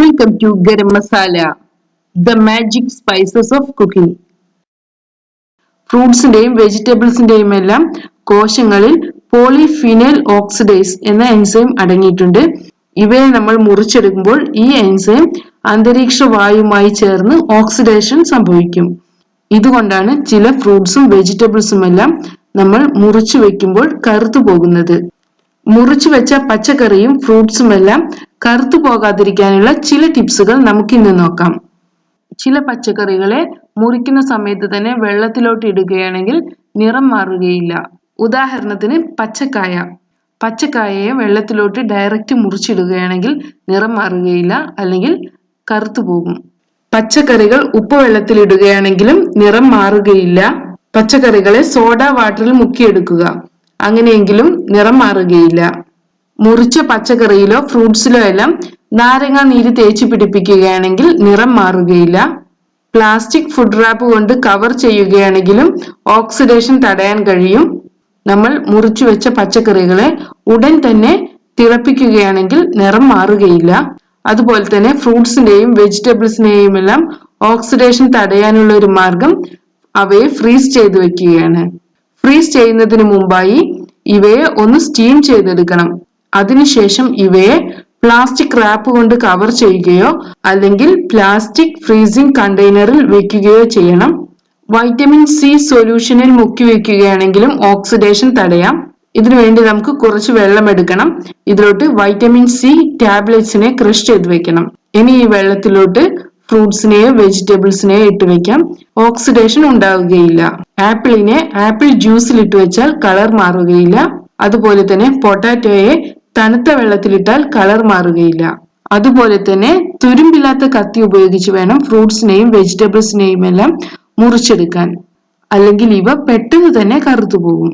Welcome to garam masala the magic spices of cooking ഫ്രൂട്ട്സിന്റെയും വെജിറ്റബിൾസിന്റെയും എല്ലാം കോശങ്ങളിൽ പോളിഫിനൽ ഓക്സിഡേസ് എന്ന എൻസൈം അടങ്ങിയിട്ടുണ്ട്. ഇവയെ നമ്മൾ മുറിച്ചെടുക്കുമ്പോൾ ഈ എൻസൈം അന്തരീക്ഷ വായുമായി ചേർന്ന് ഓക്സിഡേഷൻ സംഭവിക്കും. ഇതുകൊണ്ടാണ് ചില ഫ്രൂട്ട്സും വെജിറ്റബിൾസും എല്ലാം നമ്മൾ മുറിച്ചു വെക്കുമ്പോൾ കറുത്തു പോകുന്നത്. മുറിച്ചു വെച്ച പച്ചക്കറിയും ഫ്രൂട്ട്സും എല്ലാം കറുത്തു പോകാതിരിക്കാനുള്ള ചില ടിപ്സുകൾ നമുക്ക് ഇന്ന് നോക്കാം. ചില പച്ചക്കറികളെ മുറിക്കുന്ന സമയത്ത് തന്നെ വെള്ളത്തിലോട്ട് ഇടുകയാണെങ്കിൽ നിറം മാറുകയില്ല. ഉദാഹരണത്തിന് പച്ചക്കായ. പച്ചക്കായയെ വെള്ളത്തിലോട്ട് ഡയറക്റ്റ് മുറിച്ചിടുകയാണെങ്കിൽ നിറം മാറുകയില്ല അല്ലെങ്കിൽ കറുത്തു പോകും. പച്ചക്കറികൾ ഉപ്പ് വെള്ളത്തിൽ ഇടുകയാണെങ്കിലും നിറം മാറുകയില്ല. പച്ചക്കറികളെ സോഡ വാട്ടറിൽ മുക്കിയെടുക്കുക. അങ്ങനെയെങ്കിലും നിറം മാറുകയില്ല. മുറിച്ച പച്ചക്കറിയിലോ ഫ്രൂട്ട്സിലോ എല്ലാം നാരങ്ങ നീര് തേച്ച് പിടിപ്പിക്കുകയാണെങ്കിൽ നിറം മാറുകയില്ല. പ്ലാസ്റ്റിക് ഫുഡ് റാപ്പ് കൊണ്ട് കവർ ചെയ്യുകയാണെങ്കിലും ഓക്സിഡേഷൻ തടയാൻ കഴിയും. നമ്മൾ മുറിച്ചു വെച്ച പച്ചക്കറികളെ ഉടൻ തന്നെ തിളപ്പിക്കുകയാണെങ്കിൽ നിറം മാറുകയില്ല. അതുപോലെ തന്നെ ഫ്രൂട്ട്സിന്റെയും വെജിറ്റബിൾസിന്റെയും എല്ലാം ഓക്സിഡേഷൻ തടയാനുള്ള ഒരു മാർഗം അവയെ ഫ്രീസ് ചെയ്ത് വെക്കുകയാണ്. ഫ്രീസ് ചെയ്യുന്നതിന് മുമ്പായി ഇവയെ ഒന്ന് സ്റ്റീം ചെയ്തെടുക്കണം. അതിനുശേഷം ഇവയെ പ്ലാസ്റ്റിക് റാപ്പ് കൊണ്ട് കവർ ചെയ്യുകയോ അല്ലെങ്കിൽ പ്ലാസ്റ്റിക് ഫ്രീസിംഗ് കണ്ടെയ്നറിൽ വെക്കുകയോ ചെയ്യണം. വൈറ്റമിൻ സി സൊല്യൂഷനിൽ മുക്കി വെക്കുകയാണെങ്കിലും ഓക്സിഡേഷൻ തടയാം. ഇതിനു വേണ്ടി നമുക്ക് കുറച്ച് വെള്ളം എടുക്കണം. ഇതിലോട്ട് വൈറ്റമിൻ സി ടാബ്ലറ്റ്സിനെ ക്രഷ് ചെയ്ത് വെക്കണം. ഇനി ഈ വെള്ളത്തിലോട്ട് ഫ്രൂട്ട്സിനെയോ വെജിറ്റബിൾസിനെയോ ഇട്ട് വെക്കാം. ഓക്സിഡേഷൻ ഉണ്ടാവുകയില്ല. ആപ്പിളിനെ ആപ്പിൾ ജ്യൂസിൽ ഇട്ട് വെച്ചാൽ കളർ മാറുകയില്ല. അതുപോലെ തന്നെ പൊട്ടാറ്റോയെ തണുത്ത വെള്ളത്തിലിട്ടാൽ കളർ മാറുകയില്ല. അതുപോലെ തന്നെ തുരുമ്പില്ലാത്ത കത്തി ഉപയോഗിച്ച് വേണം ഫ്രൂട്ട്സിനെയും വെജിറ്റബിൾസിനെയും എല്ലാം മുറിച്ചെടുക്കാൻ. അല്ലെങ്കിൽ ഇവ പെട്ടെന്ന് തന്നെ കറുത്തു പോകും.